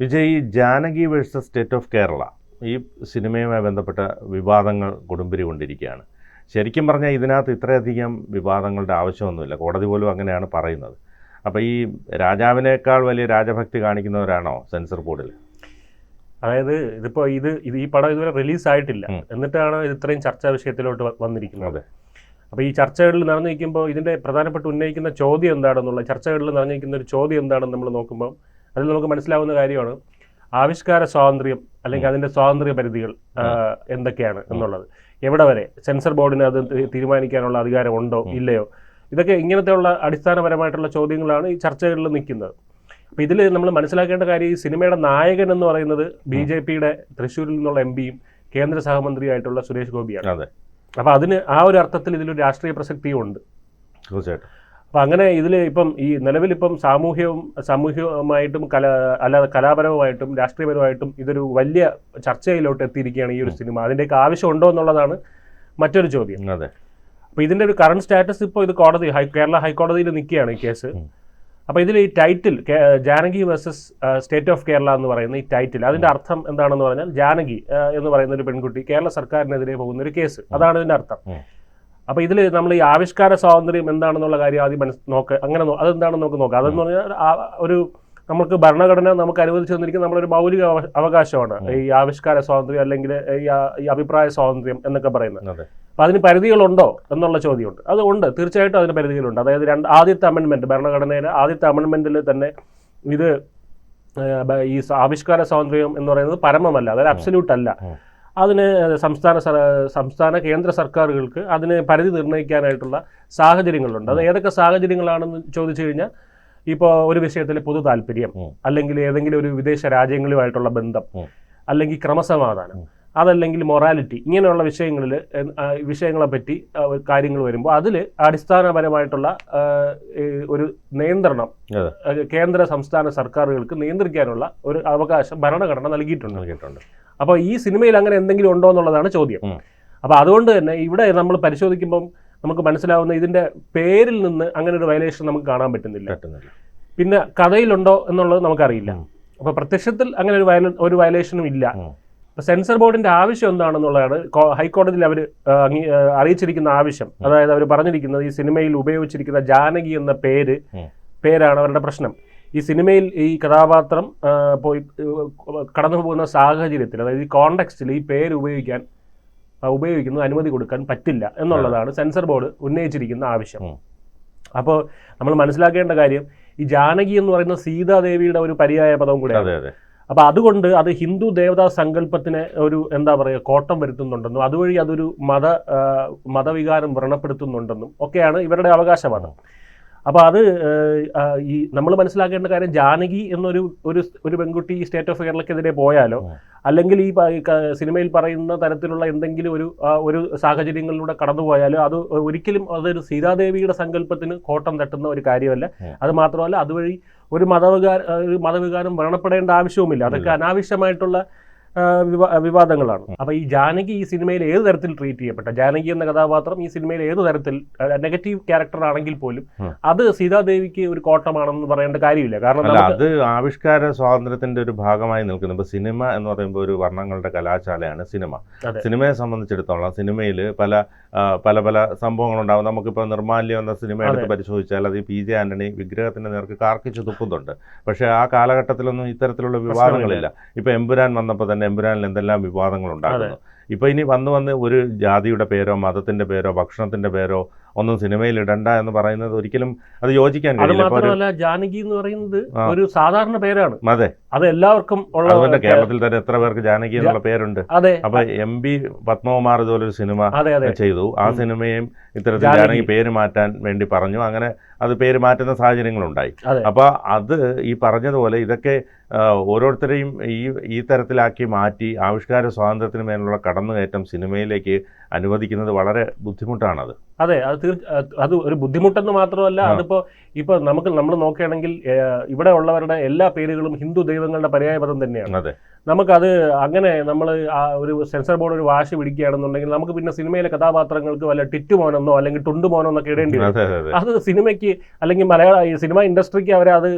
വിജയ് ഈ Janaki versus state of Kerala ഈ സിനിമയുമായി ബന്ധപ്പെട്ട വിവാദങ്ങൾ കൊടുമ്പിരി കൊണ്ടിരിക്കുകയാണ്. ശരിക്കും പറഞ്ഞാൽ ഇതിനകത്ത് ഇത്രയധികം വിവാദങ്ങളുടെ ആവശ്യമൊന്നുമില്ല. കോടതി പോലും അങ്ങനെയാണ് പറയുന്നത്. അപ്പോൾ ഈ രാജാവിനേക്കാൾ വലിയ രാജഭക്തി കാണിക്കുന്നവരാണോ സെൻസർ ബോർഡിൽ അതായത് ഇതിപ്പോൾ ഇത് ഇത് ഈ പടം ഇതുവരെ റിലീസ് ആയിട്ടില്ല എന്നിട്ടാണ് ഇത് ഇത്രയും ചർച്ചാ വിഷയത്തിലോട്ട് വന്നിരിക്കുന്നത്. അപ്പോൾ ഈ ചർച്ചകളിൽ നിൽക്കുമ്പോൾ ഇതിന്റെ പ്രധാനപ്പെട്ട ഉന്നയിക്കുന്ന ചോദ്യം എന്താണെന്നുള്ള ചർച്ചകളിൽ നടന്നിരിക്കുന്ന ഒരു ചോദ്യം എന്താണെന്ന് നമ്മൾ നോക്കുമ്പോൾ അതിൽ നമുക്ക് മനസ്സിലാവുന്ന കാര്യമാണ്. ആവിഷ്കാര സ്വാതന്ത്ര്യം അല്ലെങ്കിൽ അതിന്റെ സ്വാതന്ത്ര്യ പരിധികൾ എന്തൊക്കെയാണ് എന്നുള്ളത്. എവിടെ വരെ? സെൻസർ ബോർഡിന് അത് തീരുമാനിക്കാനുള്ള അധികാരമുണ്ടോ ഇല്ലയോ? ഇതൊക്കെ ഇങ്ങനത്തെയുള്ള അടിസ്ഥാനപരമായിട്ടുള്ള ചോദ്യങ്ങളാണ് ഈ ചർച്ചകളിൽ നിൽക്കുന്നത്. അപ്പോൾ ഇതിൽ നമ്മൾ മനസ്സിലാക്കേണ്ട കാര്യം ഈ സിനിമയുടെ നായകൻ എന്ന് പറയുന്നത് ബി ജെ പിയുടെ തൃശ്ശൂരിൽ നിന്നുള്ള എം പിയും കേന്ദ്ര സഹമന്ത്രിയായിട്ടുള്ള സുരേഷ് ഗോപിയാണ്. അതെ. അപ്പോൾ അതിന് ആ ഒരു അർത്ഥത്തിൽ ഇതിലൊരു രാഷ്ട്രീയ പ്രസക്തിയും ഉണ്ട്. തീർച്ചയായിട്ടും. അപ്പം അങ്ങനെ ഇതിൽ ഇപ്പം ഈ നിലവിലിപ്പം സാമൂഹ്യവും സാമൂഹികമായിട്ടും കല അല്ലാതെ കലാപരവുമായിട്ടും രാഷ്ട്രീയപരമായിട്ടും ഇതൊരു വലിയ ചർച്ചയിലോട്ട് എത്തിയിരിക്കുകയാണ് ഈ ഒരു സിനിമ. അതിന്റെയൊക്കെ ആവശ്യമുണ്ടോ എന്നുള്ളതാണ് മറ്റൊരു ചോദ്യം. അതെ. അപ്പോൾ ഇതിന്റെ ഒരു കറണ്ട് സ്റ്റാറ്റസ് ഇപ്പോൾ ഇത് കോടതി ഹൈ കേരള ഹൈക്കോടതിയിൽ നിൽക്കുകയാണ് ഈ കേസ്. അപ്പൊ അപ്പോൾ ഇതിൽ ഈ title Janaki versus state of Kerala എന്ന് പറയുന്ന ഈ ടൈറ്റിൽ അതിന്റെ അർത്ഥം എന്താണെന്ന് പറഞ്ഞാൽ ജാനകി എന്ന് പറയുന്ന ഒരു പെൺകുട്ടി കേരള സർക്കാരിനെതിരെ പോകുന്ന ഒരു കേസ്. അതാണ് ഇതിന്റെ അർത്ഥം. അപ്പോൾ ഇതിൽ നമ്മൾ ഈ ആവിഷ്കാര സ്വാതന്ത്ര്യം എന്താണെന്നുള്ള കാര്യം ആദ്യം മനസ്സ് നോക്ക് അങ്ങനെ അതെന്താണെന്ന് നമുക്ക് നോക്കാം. അതെന്ന് പറഞ്ഞാൽ ഒരു നമുക്ക് ഭരണഘടന നമുക്ക് അനുവദിച്ചു തന്നിരിക്കുന്ന നമ്മളൊരു മൗലിക അവ- അവകാശമാണ്. ഈ ആവിഷ്കാര സ്വാതന്ത്ര്യം അല്ലെങ്കിൽ ഈ അഭിപ്രായ സ്വാതന്ത്ര്യം എന്നൊക്കെ പറയുന്നത്. അതെ. അപ്പോൾ അതിന് പരിധികളുണ്ടോ എന്നുള്ള ചോദ്യമുണ്ട്. അത് ഉണ്ട്. തീർച്ചയായിട്ടും അതിന് പരിധികളുണ്ട്. അതായത് രണ്ട് ആദ്യത്തെ അമെൻമെന്റ് ഭരണഘടനയിലെ ആദ്യത്തെ അമെൻമെന്റിൽ തന്നെ ഇത് ഈ ആവിഷ്കാര സ്വാതന്ത്ര്യം എന്ന് പറയുന്നത് പരമമല്ല. അതായത് അബ്സല്യൂട്ട് അല്ല. അതിന് സംസ്ഥാന സംസ്ഥാന കേന്ദ്ര സർക്കാരുകൾക്ക് അതിന് പരിധി നിർണയിക്കാനായിട്ടുള്ള സാഹചര്യങ്ങളുണ്ട്. അത് ഏതൊക്കെ സാഹചര്യങ്ങളാണെന്ന് ചോദിച്ചു കഴിഞ്ഞാൽ ഇപ്പോൾ ഒരു വിഷയത്തിൽ പൊതു താല്പര്യം അല്ലെങ്കിൽ ഏതെങ്കിലും ഒരു വിദേശ രാജ്യങ്ങളുമായിട്ടുള്ള ബന്ധം അല്ലെങ്കിൽ ക്രമസമാധാനം അതല്ലെങ്കിൽ മൊറാലിറ്റി ഇങ്ങനെയുള്ള വിഷയങ്ങളിൽ വിഷയങ്ങളെ പറ്റി കാര്യങ്ങൾ വരുമ്പോൾ അതിൽ അടിസ്ഥാനപരമായിട്ടുള്ള ഒരു നിയന്ത്രണം കേന്ദ്ര സംസ്ഥാന സർക്കാരുകൾക്ക് നിയന്ത്രിക്കാനുള്ള ഒരു അവകാശം ഭരണഘടന നൽകിയിട്ടുണ്ട്. നൽകിയിട്ടുണ്ട്. അപ്പോൾ ഈ സിനിമയിൽ അങ്ങനെ എന്തെങ്കിലും ഉണ്ടോ എന്നുള്ളതാണ് ചോദ്യം. അപ്പോൾ അതുകൊണ്ട് തന്നെ ഇവിടെ നമ്മൾ പരിശോധിക്കുമ്പം നമുക്ക് മനസ്സിലാവുന്ന ഇതിന്റെ പേരിൽ നിന്ന് അങ്ങനെ ഒരു വയലേഷൻ നമുക്ക് കാണാൻ പറ്റുന്നില്ല. പിന്നെ കഥയിലുണ്ടോ എന്നുള്ളത് നമുക്കറിയില്ല. അപ്പോൾ പ്രത്യക്ഷത്തിൽ അങ്ങനെ ഒരു വയല ഒരു വയലേഷനും ഇല്ല. അപ്പോൾ സെൻസർ ബോർഡിന്റെ ആവശ്യം എന്താണെന്നുള്ളതാണ് ഹൈക്കോടതിയിൽ അവർ അറിയിച്ചിരിക്കുന്ന ആവശ്യം. അതായത് അവർ പറഞ്ഞിരിക്കുന്നത് ഈ സിനിമയിൽ ഉപയോഗിച്ചിരിക്കുന്ന ജാനകി എന്ന പേര്. പേരാണ് അവരുടെ പ്രശ്നം. ഈ സിനിമയിൽ ഈ കഥാപാത്രം പോയി കടന്നു പോകുന്ന സാഹചര്യത്തിൽ അതായത് ഈ കോണ്ടെക്സ്റ്റിൽ ഈ പേര് ഉപയോഗിക്കാൻ ഉപയോഗിക്കുന്നത് അനുമതി കൊടുക്കാൻ പറ്റില്ല എന്നുള്ളതാണ് സെൻസർ ബോർഡ് ഉന്നയിച്ചിരിക്കുന്ന ആവശ്യം. അപ്പോൾ നമ്മൾ മനസ്സിലാക്കേണ്ട കാര്യം ഈ ജാനകി എന്ന് പറയുന്ന സീതാദേവിയുടെ ഒരു പര്യായ പദവും കൂടെ അപ്പൊ അതുകൊണ്ട് അത് ഹിന്ദു ദേവതാ സങ്കല്പത്തിന് ഒരു എന്താ പറയുക കോട്ടം വരുത്തുന്നുണ്ടെന്നും അതുവഴി അതൊരു മത മതവികാരം വ്രണപ്പെടുത്തുന്നുണ്ടെന്നും ഒക്കെയാണ് ഇവരുടെ അവകാശവാദം. അപ്പോൾ അത് ഈ നമ്മൾ മനസ്സിലാക്കേണ്ട കാര്യം ജാനകി എന്നൊരു ഒരു ഒരു പെൺകുട്ടി ഈ സ്റ്റേറ്റ് ഓഫ് കേരളക്കെതിരെ പോയാലോ അല്ലെങ്കിൽ ഈ സിനിമയിൽ പറയുന്ന തരത്തിലുള്ള എന്തെങ്കിലും ഒരു ഒരു സാഹചര്യങ്ങളിലൂടെ കടന്നു പോയാലോ അത് ഒരിക്കലും അതൊരു സീതാദേവിയുടെ സങ്കല്പത്തിന് കോട്ടം തട്ടുന്ന ഒരു കാര്യമല്ല. അത് മാത്രമല്ല അതുവഴി ഒരു മതവികാര ഒരു മതവികാരം വ്രണപ്പെടേണ്ട ആവശ്യവുമില്ല. അതൊക്കെ അനാവശ്യമായിട്ടുള്ള വിവാദങ്ങളാണ്. അപ്പൊ ഈ ജാനകി ഈ സിനിമയിൽ ഏത് തരത്തിൽ ട്രീറ്റ് ചെയ്യപ്പെട്ട? ജാനകി എന്ന കഥാപാത്രം ഈ സിനിമയിൽ ഏത് തരത്തിൽ നെഗറ്റീവ് ക്യാരക്ടർ ആണെങ്കിൽ പോലും അത് സീതാദേവിക്ക് ഒരു കോട്ടമാണെന്ന് പറയേണ്ട കാര്യമില്ല. കാരണം അത് ആവിഷ്കാര സ്വാതന്ത്ര്യത്തിന്റെ ഒരു ഭാഗമായി നിൽക്കുന്നു. ഇപ്പൊ സിനിമ എന്ന് പറയുമ്പോൾ ഒരു വർണങ്ങളുടെ കലാശാലയാണ് സിനിമ. സിനിമയെ സംബന്ധിച്ചിടത്തോളം സിനിമയിൽ പല പല പല സംഭവങ്ങളുണ്ടാവും. നമുക്കിപ്പോൾ നിർമാല്യം എന്ന സിനിമ എടുത്ത് പരിശോധിച്ചാൽ അത് ഈ പി ജെ ആന്റണി വിഗ്രഹത്തിന്റെ നേർക്ക് കാർക്കിച്ചു തുപ്പുന്നുണ്ട്. പക്ഷേ ആ കാലഘട്ടത്തിലൊന്നും ഇത്തരത്തിലുള്ള വിവാദങ്ങളില്ല. ഇപ്പൊ എമ്പുരാൻ വന്നപ്പോൾ തന്നെ എമ്പുരാനിൽ എന്തെല്ലാം വിവാദങ്ങൾ ഉണ്ടാകുന്നു ഇപ്പൊ ഇനി വന്ന് വന്ന് ഒരു ജാതിയുടെ പേരോ മതത്തിന്റെ പേരോ ഭക്ഷണത്തിന്റെ പേരോ ഒന്നും സിനിമയിൽ ഇടണ്ട എന്ന് പറയുന്നത് ഒരിക്കലും അത് യോജിക്കാൻ കഴിയില്ല. ജാനകി എന്ന് പറയുന്നത് ഒരു സാധാരണ പേരാണ്. അതെ. അത് എല്ലാവർക്കും ഉള്ള അതുപോലെ കേരളത്തിൽ തന്നെ എത്ര പേർക്ക് ജാനകി എന്നുള്ള പേരുണ്ട്? അതെ. അപ്പൊ എം പി പത്മകുമാർ ഇതുപോലൊരു സിനിമ ചെയ്തു. ആ. സിനിമയും ഇത്തരത്തിൽ ജാനകി. പേര് മാറ്റാൻ വേണ്ടി പറഞ്ഞു. അങ്ങനെ അത് പേര് മാറ്റുന്ന സാഹചര്യങ്ങളുണ്ടായി. അതെ. അപ്പൊ അത് ഈ പറഞ്ഞതുപോലെ ഇതൊക്കെ ഓരോരുത്തരെയും ഈ ഈ തരത്തിലാക്കി മാറ്റി ആവിഷ്കാര സ്വാതന്ത്ര്യത്തിന് മേലുള്ള കടന്നുകയറ്റം സിനിമയിലേക്ക് അനുവദിക്കുന്നത് വളരെ ബുദ്ധിമുട്ടാണത്. അതെ അത് തീർച്ച അത് ഒരു ബുദ്ധിമുട്ടെന്ന് മാത്രമല്ല. അതിപ്പോ ഇപ്പൊ നമുക്ക് നമ്മൾ നോക്കുകയാണെങ്കിൽ ഇവിടെ ഉള്ളവരുടെ എല്ലാ പേരുകളും ഹിന്ദു ദൈവങ്ങളുടെ പര്യായപദം തന്നെയാണ്. അതെ. നമുക്കത് അങ്ങനെ നമ്മൾ ആ ഒരു സെൻസർ ബോർഡ് ഒരു വാശി പിടിക്കുകയാണെന്നുണ്ടെങ്കിൽ നമുക്ക് പിന്നെ സിനിമയിലെ കഥാപാത്രങ്ങൾക്ക് വല്ല ടിറ്റുമോനെന്നോ അല്ലെങ്കിൽ ടുണ്ടുമോനോ എന്നൊക്കെ ഇടേണ്ടി വരും. അതെ സിനിമയ്ക്ക് അല്ലെങ്കിൽ മലയാള സിനിമ ഇൻഡസ്ട്രിക്ക് അവരെ അത്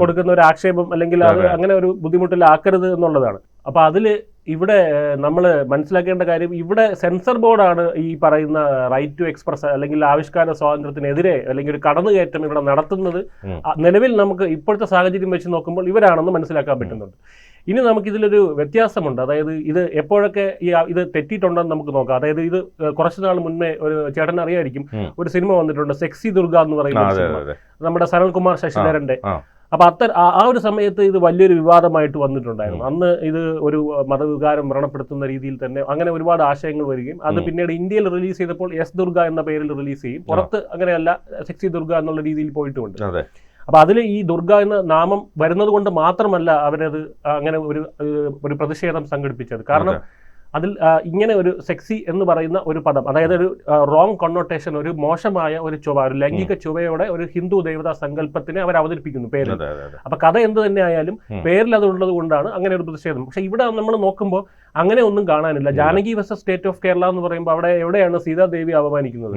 കൊടുക്കുന്ന ഒരു ആക്ഷേപം അല്ലെങ്കിൽ അത്. അങ്ങനെ ഒരു ബുദ്ധിമുട്ടിലാക്കരുത് എന്നുള്ളതാണ്. അപ്പൊ അതിൽ ഇവിടെ നമ്മൾ മനസ്സിലാക്കേണ്ട കാര്യം ഇവിടെ സെൻസർ ബോർഡാണ് ഈ പറയുന്ന റൈറ്റ് ടു എക്സ്പ്രസ് അല്ലെങ്കിൽ ആവിഷ്കാര സ്വാതന്ത്ര്യത്തിനെതിരെ അല്ലെങ്കിൽ ഒരു കടന്നുകയറ്റം ഇവിടെ നടത്തുന്നത്. നിലവിൽ നമുക്ക് ഇപ്പോഴത്തെ സാഹചര്യം വെച്ച് നോക്കുമ്പോൾ ഇവരാണെന്ന് മനസ്സിലാക്കാൻ പറ്റുന്നുണ്ട്. ഇനി നമുക്കിതിലൊരു വ്യത്യാസമുണ്ട്. അതായത് ഇത് എപ്പോഴൊക്കെ ഈ ഇത് തെറ്റിയിട്ടുണ്ടെന്ന് നമുക്ക് നോക്കാം. അതായത് ഇത് കുറച്ചു നാൾ മുന്നേ ഒരു ചേട്ടൻ അറിയായിരിക്കും ഒരു സിനിമ വന്നിട്ടുണ്ട് സെക്സി ദുർഗ എന്ന് പറയുന്ന നമ്മുടെ സനൽകുമാർ ശശിധരന്റെ ആ. അത്തരം ആ- ഒരു സമയത്ത് ഇത് വലിയൊരു വിവാദമായിട്ട് വന്നിട്ടുണ്ടായിരുന്നു. അന്ന് ഇത് ഒരു മതവികാരം വ്രണപ്പെടുത്തുന്ന രീതിയിൽ തന്നെ അങ്ങനെ ഒരുപാട് ആശയങ്ങൾ വരികയും അത് പിന്നീട് ഇന്ത്യയിൽ റിലീസ് ചെയ്തപ്പോൾ എസ് ദുർഗ എന്ന പേരിൽ റിലീസ് ചെയ്യും. പുറത്ത് അങ്ങനെയല്ല സെക്സി ദുർഗ എന്നുള്ള രീതിയിൽ പോയിട്ടുമുണ്ട്. അതെ. അപ്പൊ അതിൽ ഈ ദുർഗ എന്ന നാമം വരുന്നത് കൊണ്ട് മാത്രമല്ല അവരത് അങ്ങനെ ഒരു ഒരു പ്രതിഷേധം സംഘടിപ്പിച്ചത്. കാരണം. അതിൽ ഇങ്ങനെ ഒരു സെക്സി എന്ന് പറയുന്ന ഒരു പദം അതായത് ഒരു റോങ് കൊണ്ടോട്ടേഷൻ ഒരു മോശമായ ഒരു ചുവ ഒരു ലൈംഗിക ചുവയോടെ ഒരു ഹിന്ദു ദേവതാ സങ്കല്പത്തിനെ അവർ അവതരിപ്പിക്കുന്നു പേര് അപ്പൊ കഥ എന്ത് തന്നെ ആയാലും പേരിൽ അതുള്ളത് കൊണ്ടാണ് അങ്ങനെ ഒരു പ്രതിഷേധം. പക്ഷെ ഇവിടെ നമ്മൾ നോക്കുമ്പോൾ അങ്ങനെ ഒന്നും കാണാനില്ല. Janaki vs state of Kerala എന്ന് പറയുമ്പോൾ അവിടെ എവിടെയാണ് സീതാദേവി അപമാനിക്കുന്നത്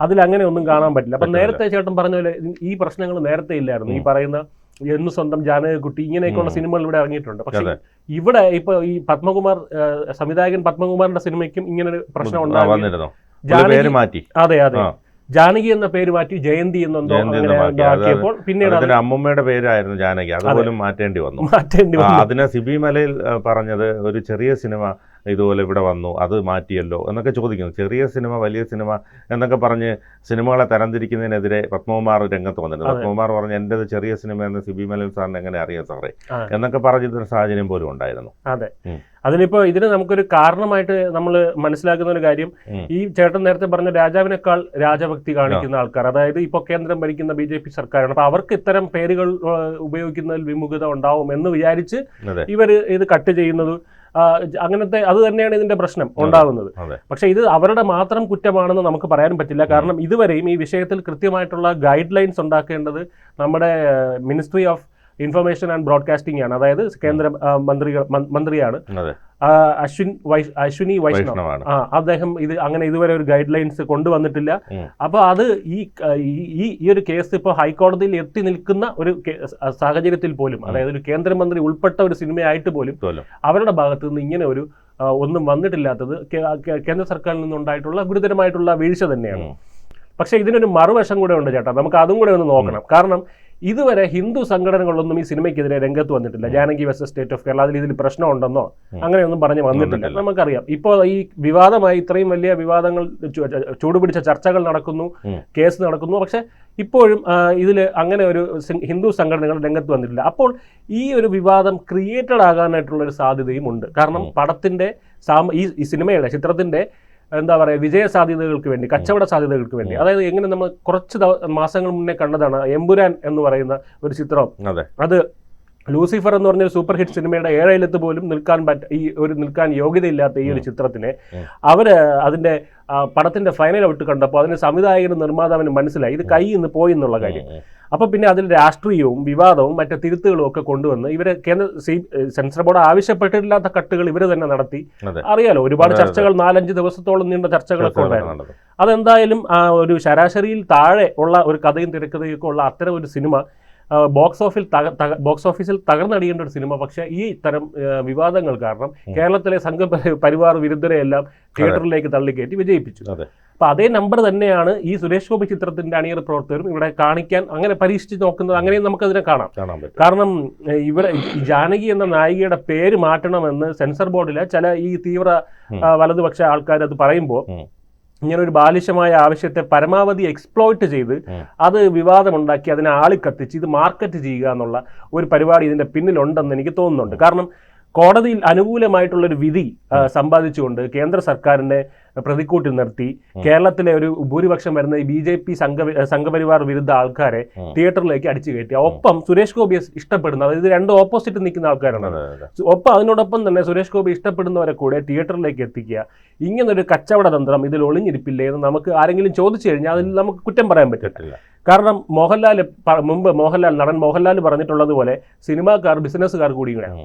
അതിൽ അങ്ങനെ ഒന്നും കാണാൻ പറ്റില്ല. അപ്പൊ നേരത്തെ ചേട്ടൻ പറഞ്ഞ പോലെ ഈ പ്രശ്നങ്ങൾ നേരത്തെ ഇല്ലായിരുന്നു. ഈ. പറയുന്ന എന്ന് സ്വന്തം ജാനകക്കുട്ടി ഇങ്ങനെയൊക്കെയുള്ള. സിനിമകൾ ഇവിടെ ഇറങ്ങിയിട്ടുണ്ട്. പക്ഷേ ഇവിടെ ഇപ്പൊ ഈ പത്മകുമാർ സംവിധായകൻ പത്മകുമാറിന്റെ സിനിമയ്ക്കും ഇങ്ങനെ ഒരു പ്രശ്നം മാറ്റി. അതെ അതെ. ജാനകി എന്ന പേര് മാറ്റി ജയന്തി എന്നെന്തോ ആക്കിയപ്പോൾ പിന്നീട് അമ്മൂമ്മയുടെ പേരായിരുന്നു ജാനകി. അതുപോലും മാറ്റേണ്ടി വന്നു. മാറ്റേണ്ടി വന്നു. അതിനെ സിബി മലയിൽ പറഞ്ഞത് ഒരു ചെറിയ സിനിമ ഇതുപോലെ ഇവിടെ വന്നു അത് മാറ്റിയല്ലോ എന്നൊക്കെ ചോദിക്കുന്നു. ചെറിയ സിനിമ വലിയ സിനിമ എന്നൊക്കെ പറഞ്ഞ് സിനിമകളെ തരംതിരിക്കുന്നതിനെതിരെ പത്മകുമാർ രംഗത്ത് വന്നിട്ടുണ്ട്. പത്മകുമാർ പറഞ്ഞു എന്റെത് ചെറിയ സിനിമ എന്ന് സിബി മലയിൽ സാറിന് എങ്ങനെ അറിയാം സാറേ? എന്നൊക്കെ പറഞ്ഞിട്ടൊരു സാഹചര്യം പോലും ഉണ്ടായിരുന്നു. അതെ. അതിനിപ്പോ ഇതിന് നമുക്കൊരു കാരണമായിട്ട് നമ്മൾ മനസ്സിലാക്കുന്ന ഒരു കാര്യം ഈ ചേട്ടൻ നേരത്തെ പറഞ്ഞ രാജാവിനേക്കാൾ രാജഭക്തി കാണിക്കുന്ന ആൾക്കാർ അതായത് ഇപ്പൊ കേന്ദ്രം ഭരിക്കുന്ന ബി ജെ പി സർക്കാരാണ്. അപ്പൊ അവർക്ക് ഇത്തരം പേരുകൾ ഉപയോഗിക്കുന്നതിൽ വിമുഖത ഉണ്ടാവും എന്ന് വിചാരിച്ച് ഇവർ ഇവർ ഇത് കട്ട് ചെയ്യുന്നത് അങ്ങനത്തെ അത് തന്നെയാണ് ഇതിന്റെ പ്രശ്നം ഉണ്ടാകുന്നത് പക്ഷെ ഇത് അവരുടെ മാത്രം കുറ്റമാണെന്ന് നമുക്ക് പറയാൻ പറ്റില്ല. കാരണം ഇതുവരെയും ഈ വിഷയത്തിൽ കൃത്യമായിട്ടുള്ള ഗൈഡ് ലൈൻസ് ഉണ്ടാക്കേണ്ടത് നമ്മുടെ ministry of information and broadcasting ആണ്. അതായത് കേന്ദ്ര മന്ത്രി മന്ത്രികൾ മന്ത്രിയാണ്. അശ്വിൻ അശ്വിനി വൈഷ്ണവ്. വൈഷ്ണവാണ്. ആ അദ്ദേഹം ഇത് അങ്ങനെ ഇതുവരെ ഒരു ഗൈഡ് ലൈൻസ് കൊണ്ടുവന്നിട്ടില്ല. അപ്പൊ അത് ഈ ഈ- ഈ ഒരു കേസ് ഇപ്പോൾ ഹൈക്കോടതിയിൽ എത്തി നിൽക്കുന്ന ഒരു സാഹചര്യത്തിൽ പോലും അതായത് ഒരു കേന്ദ്രമന്ത്രി ഉൾപ്പെട്ട ഒരു സിനിമയായിട്ട് പോലും അവരുടെ ഭാഗത്തു നിന്ന് ഇങ്ങനെ ഒരു ഒന്നും വന്നിട്ടില്ലാത്തത് കേന്ദ്ര സർക്കാരിൽ നിന്നുണ്ടായിട്ടുള്ള ഗുരുതരമായിട്ടുള്ള വീഴ്ച തന്നെയാണ്. പക്ഷേ ഇതിനൊരു മറുവശം കൂടെ ഉണ്ട് ചേട്ടാ. നമുക്ക് അതും കൂടെ ഒന്ന് നോക്കണം. കാരണം ഇതുവരെ ഹിന്ദു സംഘടനകളൊന്നും ഈ സിനിമയ്ക്കെതിരെ രംഗത്ത് വന്നിട്ടില്ല. Janaki versus state of Kerala അതിൽ ഇതിൽ പ്രശ്നമുണ്ടെന്നോ അങ്ങനെയൊന്നും പറഞ്ഞ് വന്നിട്ടില്ല. നമുക്കറിയാം. ഇപ്പോൾ ഈ വിവാദമായി ഇത്രയും വലിയ വിവാദങ്ങൾ ചൂടുപിടിച്ച ചർച്ചകൾ നടക്കുന്നു കേസ് നടക്കുന്നു. പക്ഷെ ഇപ്പോഴും ഇതിൽ അങ്ങനെ ഒരു ഹിന്ദു സംഘടനകൾ രംഗത്ത് വന്നിട്ടില്ല. അപ്പോൾ ഈ ഒരു വിവാദം ക്രിയേറ്റഡ് ആകാനായിട്ടുള്ള ഒരു സാധ്യതയും ഉണ്ട്. കാരണം പടത്തിന്റെ സാമ ഈ സിനിമയുടെ ചിത്രത്തിന്റെ എന്താ പറയുക വിജയ സാധ്യതകൾക്ക് വേണ്ടി കച്ചവട സാധ്യതകൾക്ക് വേണ്ടി. അതായത് എങ്ങനെ നമ്മൾ കുറച്ച് മാസങ്ങൾ മുന്നേ കണ്ടതാണ് എമ്പുരാൻ എന്ന് പറയുന്ന ഒരു ചിത്രം. അതെ. ലൂസിഫർ എന്ന് പറഞ്ഞ ഒരു സൂപ്പർ ഹിറ്റ് സിനിമയുടെ ഏഴയിലത്ത് പോലും നിൽക്കാൻ പറ്റ ഈ ഒരു നിൽക്കാൻ യോഗ്യതയില്ലാത്ത ഈ ഒരു ചിത്രത്തിനെ അവർ അവർ പടത്തിന്റെ ഫൈനൽ ഔട്ട് കണ്ടപ്പോൾ അതിന് സംവിധായകനും നിർമ്മാതാവിനും മനസ്സിലായി. ഇത് കൈ ഇന്ന് പോയി എന്നുള്ള കാര്യം. ഉം, ഉം. അപ്പൊ പിന്നെ അതിൽ രാഷ്ട്രീയവും വിവാദവും മറ്റു തിരുത്തുകളും ഒക്കെ കൊണ്ടുവന്ന് ഇവർ കേന്ദ്ര സി സെൻസർ ബോർഡ് ആവശ്യപ്പെട്ടിട്ടില്ലാത്ത കട്ടുകൾ ഇവർ തന്നെ നടത്തി. അറിയാലോ ഒരുപാട്. ചർച്ചകൾ നാലഞ്ച് ദിവസത്തോളം നീണ്ട ചർച്ചകളൊക്കെ ഉണ്ടായിരുന്നു. അതെന്തായാലും ആ ഒരു ശരാശരിയിൽ താഴെ ഉള്ള ഒരു കഥയും തിരക്കഥയും ഒക്കെ ഉള്ള അത്തരം ഒരു സിനിമ ബോക്സ് ഓഫിൽ ബോക്സ് ഓഫീസിൽ തകർന്നടിയേണ്ട ഒരു സിനിമ. പക്ഷേ ഈ ഇത്തരം വിവാദങ്ങൾ കാരണം കേരളത്തിലെ സംഘ പരിവാർ വിരുദ്ധരെ എല്ലാം തിയേറ്ററിലേക്ക് തള്ളിക്കയറ്റി വിജയിപ്പിച്ചു. അപ്പൊ അതേ നമ്പർ തന്നെയാണ് ഈ സുരേഷ് ഗോപി ചിത്രത്തിന്റെ അണിയറ പ്രവർത്തകരും ഇവിടെ കാണിക്കാൻ അങ്ങനെ പരീക്ഷിച്ച് നോക്കുന്നത്. അങ്ങനെയും നമുക്കതിനെ കാണാം. കാരണം ഇവിടെ ജാനകി എന്ന നായികയുടെ പേര് മാറ്റണമെന്ന് സെൻസർ ബോർഡിലെ ചില ഈ തീവ്ര വലതുപക്ഷ ആൾക്കാർ അത് പറയുമ്പോൾ ഉം. ഇങ്ങനെ ഒരു ബാലിശമായ ആവശ്യത്തെ പരമാവധി എക്സ്പ്ലോയിറ്റ് ചെയ്ത്. അത് വിവാദമുണ്ടാക്കി അതിനെ ആളി ആളിക്കത്തിച്ച് ഇത് മാർക്കറ്റ് ചെയ്യുക എന്നുള്ള ഒരു പരിപാടി ഇതിന്റെ പിന്നിലുണ്ടെന്ന് എനിക്ക് തോന്നുന്നുണ്ട് കാരണം കോടതിയിൽ അനുകൂലമായിട്ടുള്ളൊരു വിധി സമ്പാദിച്ചുകൊണ്ട് കേന്ദ്ര സർക്കാരിനെ പ്രതിക്കൂട്ടിൽ നിർത്തി. കേരളത്തിലെ ഒരു ഭൂരിപക്ഷം വരുന്ന ഈ ബി ജെ പി സംഘ സംഘപരിവാർ വിരുദ്ധ ആൾക്കാരെ തിയേറ്ററിലേക്ക് അടിച്ചു കയറ്റി. ഒപ്പം സുരേഷ് ഗോപിയെ ഇഷ്ടപ്പെടുന്ന അതായത് രണ്ട് ഓപ്പോസിറ്റ് നിൽക്കുന്ന ആൾക്കാരാണ്. ഒപ്പം അതിനോടൊപ്പം തന്നെ സുരേഷ് ഗോപി ഇഷ്ടപ്പെടുന്നവരെ കൂടെ തിയേറ്ററിലേക്ക് എത്തിക്കുക. ഇങ്ങനൊരു കച്ചവട തന്ത്രം ഇതിൽ ഒളിഞ്ഞിരിപ്പില്ലേ എന്ന് നമുക്ക് ആരെങ്കിലും ചോദിച്ചു കഴിഞ്ഞാൽ അതിൽ നമുക്ക് കുറ്റം പറയാൻ പറ്റില്ല. കാരണം മോഹൻലാൽ മുമ്പ് മോഹൻലാൽ നടൻ മോഹൻലാൽ പറഞ്ഞിട്ടുള്ളതുപോലെ സിനിമാക്കാർ ബിസിനസ്സുകാർ കൂടിയാണ്.